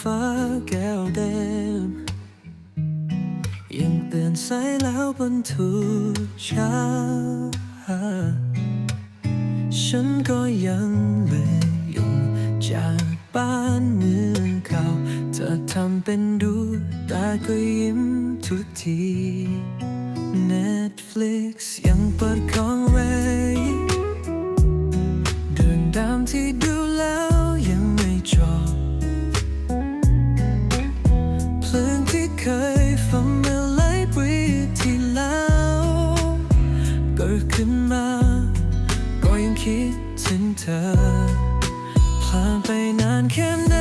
ฟ้าแก้วแดงยังเตือนสายแล้วบนทุกเช้าฉันก็ยังเลยยู่จากบ้านเมืองเก่าเธอทำเป็นดูแต่ก็ยิ้มทุกที Netflix อผ่านไปนานแค่ไหน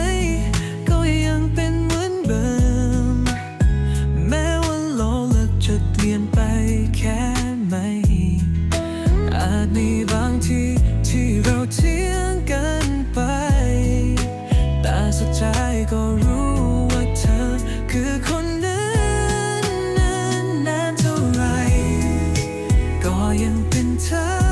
ก็ยังเป็นเหมือนเดิม แม้ว่าโลกเลิกจะเปลี่ยนไปแค่ไหนอาจมีบางทีที่เราเที่ยงกันไป แต่สุดท้ายก็รู้ว่าเธอคือคนนั้นนานเท่าไหรก็ยังเป็นเธอ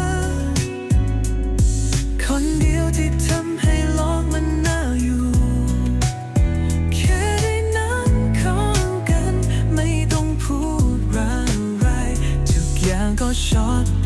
อ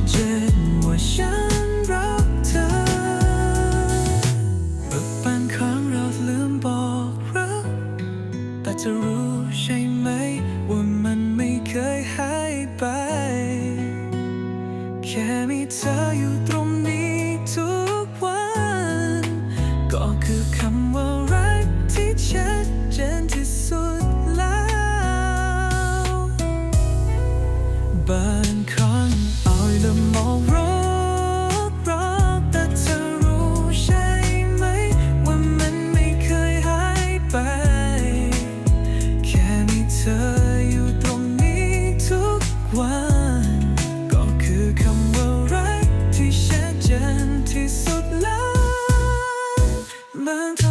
learned to